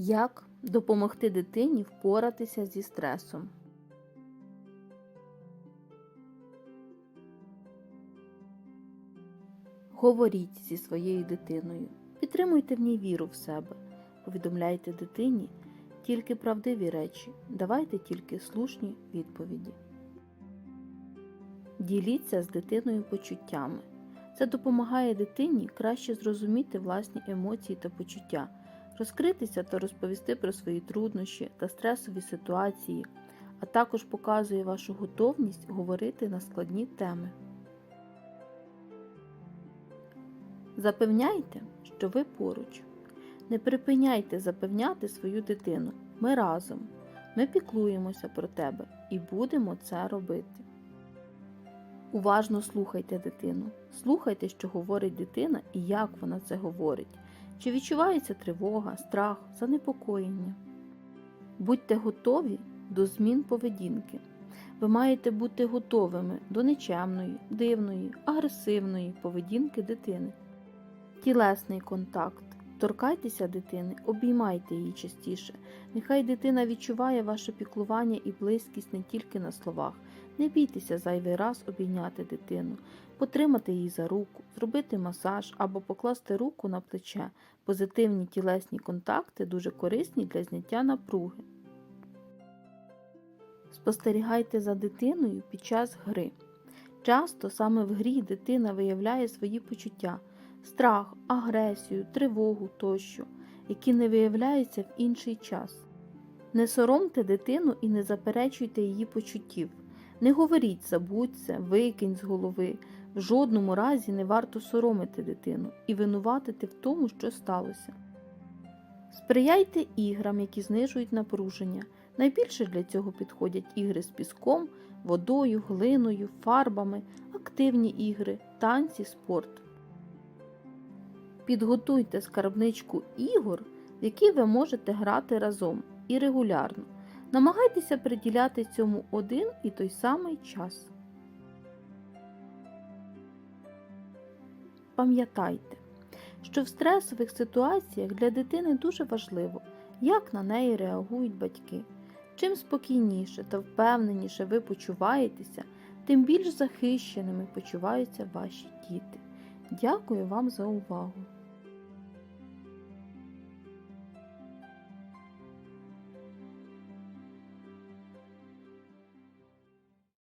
Як допомогти дитині впоратися зі стресом? Говоріть зі своєю дитиною, підтримуйте в ній віру в себе, повідомляйте дитині тільки правдиві речі, давайте тільки слушні відповіді. Діліться з дитиною почуттями. Це допомагає дитині краще зрозуміти власні емоції та почуття, розкритися та розповісти про свої труднощі та стресові ситуації, а також показує вашу готовність говорити на складні теми. Запевняйте, що ви поруч. Не припиняйте запевняти свою дитину. Ми разом. Ми піклуємося про тебе і будемо це робити. Уважно слухайте дитину. Слухайте, що говорить дитина і як вона це говорить. Чи відчувається тривога, страх, занепокоєння. Будьте готові до змін поведінки. Ви маєте бути готовими до нечемної, дивної, агресивної поведінки дитини. Тілесний контакт. Торкайтеся дитини, обіймайте її частіше. Нехай дитина відчуває ваше піклування і близькість не тільки на словах. Не бійтеся зайвий раз обійняти дитину, потримати її за руку, зробити масаж або покласти руку на плече. Позитивні тілесні контакти дуже корисні для зняття напруги. Спостерігайте за дитиною під час гри. Часто саме в грі дитина виявляє свої почуття страх, агресію, тривогу тощо, які не виявляються в інший час. Не соромте дитину і не заперечуйте її почуттів. Не говоріть забудь це, викинь з голови. В жодному разі не варто соромити дитину і винуватити в тому, що сталося. Сприяйте іграм, які знижують напруження. Найбільше для цього підходять ігри з піском, водою, глиною, фарбами, активні ігри, танці, спорт. Підготуйте скарбничку ігор, в які ви можете грати разом і регулярно. Намагайтеся приділяти цьому один і той самий час. Пам'ятайте, що в стресових ситуаціях для дитини дуже важливо, як на неї реагують батьки. Чим спокійніше та впевненіше ви почуваєтеся, тим більш захищеними почуваються ваші діти. Дякую вам за увагу!